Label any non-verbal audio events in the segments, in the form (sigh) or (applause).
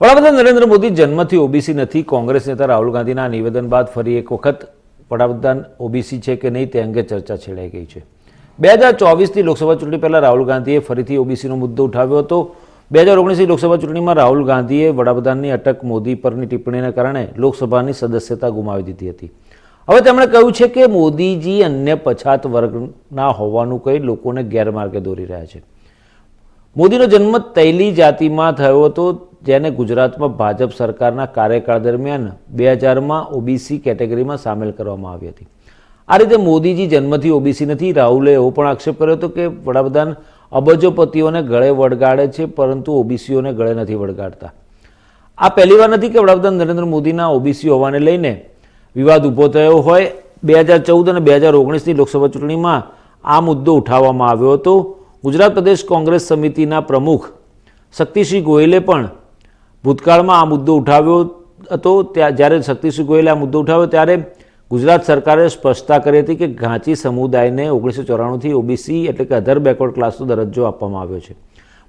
વડાપ્રધાન નરેન્દ્ર મોદી જન્મથી ઓબીસી નથી. કોંગ્રેસ નેતા રાહુલ ગાંધીના નિવેદન બાદ ફરી એક વખત વડાપ્રધાન ઓબીસી છે કે નહીં તે અંગે ચર્ચા છેડાઈ ગઈ છે. બે હજાર ચોવીસની લોકસભા ચૂંટણી પહેલાં રાહુલ ગાંધીએ ફરીથી ઓબીસીનો મુદ્દો ઉઠાવ્યો હતો. બે હજાર ઓગણીસની લોકસભા ચૂંટણીમાં રાહુલ ગાંધીએ વડાપ્રધાનની અટક મોદી પરની ટિપ્પણીને કારણે લોકસભાની સદસ્યતા ગુમાવી દીધી હતી. હવે તેમણે કહ્યું છે કે મોદીજી અન્ય પછાત વર્ગના હોવાનું કહી લોકોને ગેરમાર્ગે દોરી રહ્યા છે. મોદીનો જન્મ તૈલી જાતિમાં થયો હતો. જેને ગુજરાતમાં ભાજપ સરકારના કાર્યકાળ દરમિયાન બે હજારમાં ઓબીસી કેટેગરીમાં સામેલ કરવામાં આવી હતી. આ રીતે મોદીજી જન્મથી ઓબીસી નથી, રાહુલે એવો પણ આક્ષેપ કર્યો હતો કે વડાપ્રધાન અબજોપતિઓને ગળે વળગાડે છે, પરંતુ ઓબીસીઓને ગળે નથી વળગાડતા. આ પહેલીવાર નથી કે વડાપ્રધાન નરેન્દ્ર મોદીના ઓબીસી હોવાને લઈને વિવાદ ઊભો થયો હોય. બે હજાર ચૌદ અને બે હજાર ઓગણીસની લોકસભા ચૂંટણીમાં આ મુદ્દો ઉઠાવવામાં આવ્યો હતો. ગુજરાત પ્રદેશ કોંગ્રેસ સમિતિના પ્રમુખ શક્તિસિંહ ગોયલે પણ ભૂતકાળમાં આ મુદ્દો ઉઠાવ્યો હતો. ત્યાં જ્યારે શક્તિસિંહ ગોયલે આ મુદ્દો ઉઠાવ્યો ત્યારે ગુજરાત સરકારે સ્પષ્ટતા કરી હતી કે ઘાંચી સમુદાયને ઓગણીસો ચોરાણુંથી ઓબીસી એટલે કે અધર બેકવર્ડ ક્લાસનો દરજ્જો આપવામાં આવ્યો છે.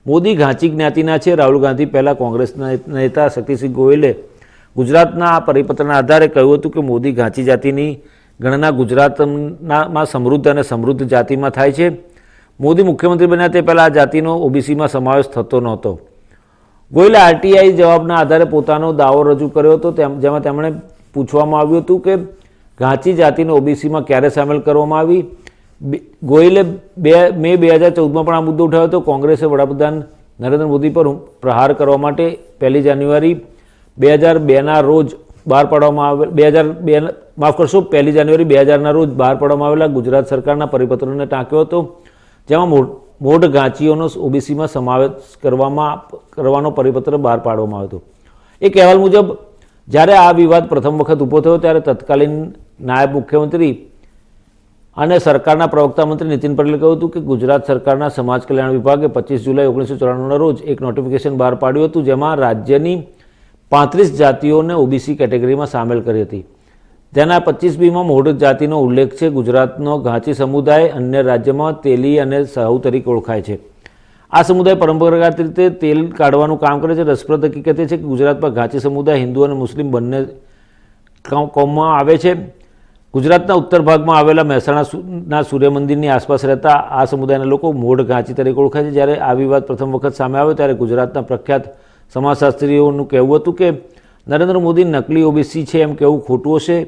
મોદી ઘાંચી જ્ઞાતિના છે. રાહુલ ગાંધી પહેલાં કોંગ્રેસના નેતા શક્તિસિંહ ગોયલે ગુજરાતના આ પરિપત્રના આધારે કહ્યું હતું કે મોદી ઘાંચી જાતિની ગણના ગુજરાતનામાં સમૃદ્ધ અને સમૃદ્ધ જાતિમાં થાય છે. મોદી મુખ્યમંત્રી બન્યા તે પહેલાં આ જાતિનો ઓબીસીમાં સમાવેશ થતો નહોતો. ગોયલે આરટીઆઈ જવાબના આધારે પોતાનો દાવો રજૂ કર્યો હતો. જેમાં તેમણે પૂછવામાં આવ્યું હતું કે ઘાંચી જાતિને ઓબીસીમાં ક્યારે સામેલ કરવામાં આવી? ગોયલે બે, મે બે હજાર ચૌદમાં પણ આ મુદ્દો ઉઠાવ્યો હતો. કોંગ્રેસે વડાપ્રધાન નરેન્દ્ર મોદી પર પ્રહાર કરવા માટે પહેલી જાન્યુઆરી બે હજાર બેના રોજ બહાર પાડવામાં આવેલ, બે હજાર બે, માફ કરશો, પહેલી જાન્યુઆરી બે હજારના રોજ બહાર પાડવામાં આવેલા ગુજરાત સરકારના પરિપત્રને ટાંક્યો હતો. જેમાં મોઢ ગાંચીઓનો ઓબીસીમાં સમાવેશ કરવામાં કરવાનો પરિપત્ર બહાર પાડવામાં આવ્યો હતો. એક અહેવાલ મુજબ, જ્યારે આ વિવાદ પ્રથમ વખત ઊભો થયો, ત્યારે તત્કાલીન નાયબ મુખ્યમંત્રી અને સરકારના પ્રવક્તા મંત્રી નીતિન પટેલે કહ્યું હતું કે ગુજરાત સરકારના સમાજ કલ્યાણ વિભાગે પચીસ જુલાઈ ઓગણીસો ચોરાણુંના રોજ એક નોટિફિકેશન બહાર પાડ્યું હતું, જેમાં રાજ્યની પાંત્રીસ જાતિઓને ઓબીસી કેટેગરીમાં સામેલ કરી હતી. તેના પચીસ બીમાં જાતિનો ઉલ્લેખ છે. ગુજરાતનો ઘાંચી સમુદાય અન્ય રાજ્યમાં તેલી અને સાહુ તરીકે ઓળખાય છે. આ સમુદાય પરંપરાગત રીતે તેલ કાઢવાનું કામ કરે છે. રસપ્રદ હકીકત એ છે કે ગુજરાતમાં ઘાંચી સમુદાય હિન્દુ અને મુસ્લિમ બંને કોમમાં આવે છે. ગુજરાતના ઉત્તર ભાગમાં આવેલા મહેસાણા સુ- સૂર્ય મંદિરની આસપાસ રહેતા આ સમુદાયના લોકો મોઢ ઘાંચી તરીકે ઓળખાય છે. જ્યારે આ વિવાદ પ્રથમ વખત સામે આવ્યો ત્યારે ગુજરાતના પ્રખ્યાત સમાજશાસ્ત્રીઓનું કહેવું હતું કે નરેન્દ્ર મોદી નકલી ઓબીસી છે એમ કહેવું ખોટું હશે.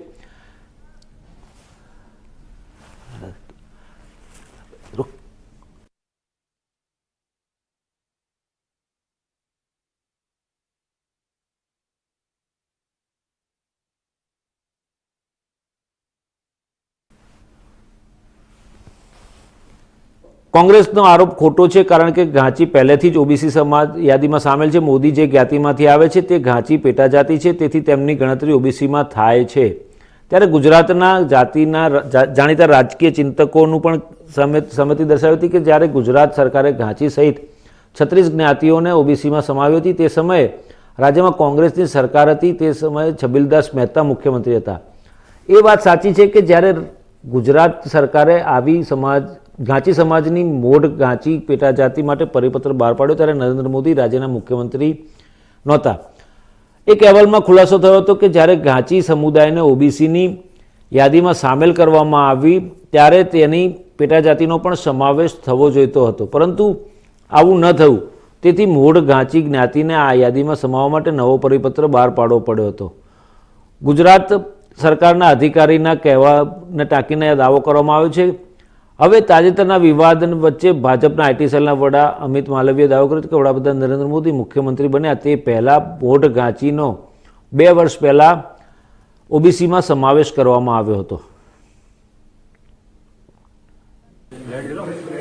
કોંગ્રેસનો આરોપ ખોટો છે કારણ કે ઘાંચી પહેલેથી જ ઓબીસી સમાજ યાદીમાં સામેલ છે. મોદી જે જ્ઞાતિમાંથી આવે છે તે ઘાંચી પેટા જાતિ છે, તેથી તેમની ગણતરી ઓબીસીમાં થાય છે. ત્યારે ગુજરાતના જાતિના જાણીતા રાજકીય ચિંતકોનું પણ સમિતિ દર્શાવી હતી કે જ્યારે ગુજરાત સરકારે ઘાંચી સહિત છત્રીસ જ્ઞાતિઓને ઓબીસીમાં સમાવી હતી તે સમયે રાજ્યમાં કોંગ્રેસની સરકાર હતી. તે સમયે છબીલદાસ મહેતા મુખ્યમંત્રી હતા. એ વાત સાચી છે કે જ્યારે ગુજરાત સરકારે આવી સમાજ ઘાંચી સમાજની મોઢ ઘાંચી પેટા જાતિ માટે પરિપત્ર બહાર પાડ્યો ત્યારે નરેન્દ્ર મોદી રાજ્યના મુખ્યમંત્રી નહોતા. એક અહેવાલમાં ખુલાસો થયો હતો કે જ્યારે ઘાંચી સમુદાયને ઓબીસીની યાદીમાં સામેલ કરવામાં આવી, ત્યારે તેની પેટા જાતિનો પણ સમાવેશ થવો જોઈતો હતો. પરંતુ આવું ન થયું. તેથી મોઢ ઘાંચી જ્ઞાતિને આ યાદીમાં સમાવવા માટે નવો પરિપત્ર બહાર પાડવો પડ્યો હતો. ગુજરાત સરકારના અધિકારીના કહેવાને ટાંકીને દાવો કરવામાં આવ્યો છે. હવે તાજેતરના વિવાદ વચ્ચે ભાજપના આઈટી સેલના વડા અમિત માલવીએ દાવો કર્યો હતો કે વડાપ્રધાન નરેન્દ્ર મોદી મુખ્યમંત્રી બન્યા તે પહેલાં મોઢ ઘાંચીનો બે વર્ષ પહેલાં ઓબીસીમાં સમાવેશ કરવામાં આવ્યો હતો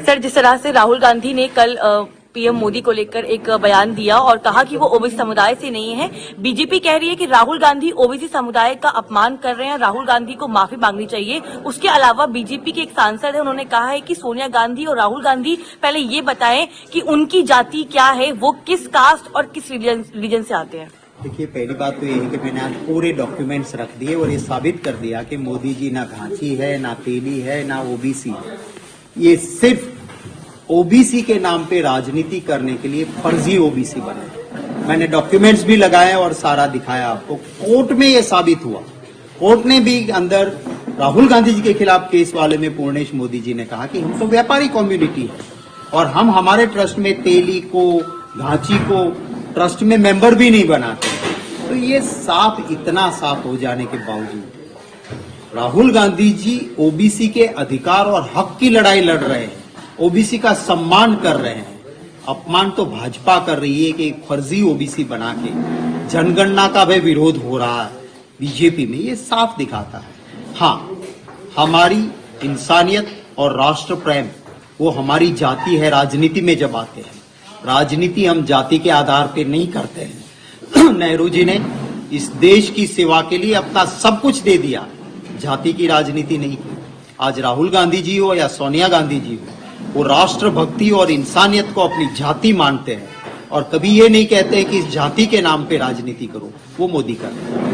सर जिस तरह से राहुल गांधी ने कल पीएम मोदी को लेकर एक बयान दिया और कहा कि वो ओबीसी समुदाय से नहीं है। बीजेपी कह रही है कि राहुल गांधी ओबीसी समुदाय का अपमान कर रहे हैं। राहुल गांधी को माफ़ी मांगनी चाहिए। उसके अलावा बीजेपी के एक सांसद है। उन्होंने कहा है कि सोनिया गांधी और राहुल गांधी पहले ये बताएँ कि उनकी जाति क्या है, वो किस कास्ट और किस रीजन से आते हैं। देखिए, पहली बात तो ये है कि मैंने आज पूरे डॉक्यूमेंट्स रख दिए और ये साबित कर दिया कि मोदी जी ना घांची है, ना तेली है, ना ओबीसी है। ये सिर्फ़ ओबीसी के नाम पे राजनीति करने के लिए फर्जी ओबीसी बने। मैंने डॉक्यूमेंट्स भी लगाए और सारा दिखाया आपको। कोर्ट में ये साबित हुआ। कोर्ट ने भी अंदर राहुल गांधी जी के खिलाफ केस वाले में पूर्णेश मोदी जी ने कहा कि हम तो व्यापारी कम्युनिटी है और हम हमारे ट्रस्ट में तेली को, घाची को ट्रस्ट में मेंबर भी नहीं बनाते। तो ये साफ़, इतना साफ़ हो जाने के बावजूद राहुल गांधी जी ओबीसी के अधिकार और हक की लड़ाई लड़ रहे हैं। ओबीसी का सम्मान कर रहे हैं। अपमान तो भाजपा कर रही है कि एक फर्जी ओबीसी बना के जनगणना का भी विरोध हो रहा है। बीजेपी में ये साफ़ दिखाता है। हाँ हमारी इंसानियत और राष्ट्र प्रेम, वो हमारी जाति है, राजनीति में जब आते हैं। राजनीति हम जाति के आधार पर नहीं करते हैं। (clears throat) नेहरू जी ने इस देश की सेवा के लिए अपना सब कुछ दे दिया। जाति की राजनीति नहीं की। आज राहुल गांधी जी हो या सोनिया गांधी जी हो वो राष्ट्र भक्ति और इंसानियत को अपनी जाति मानते हैं और कभी ये नहीं कहते कि इस जाति के नाम पे राजनीति करो वो मोदी कर रहे हैं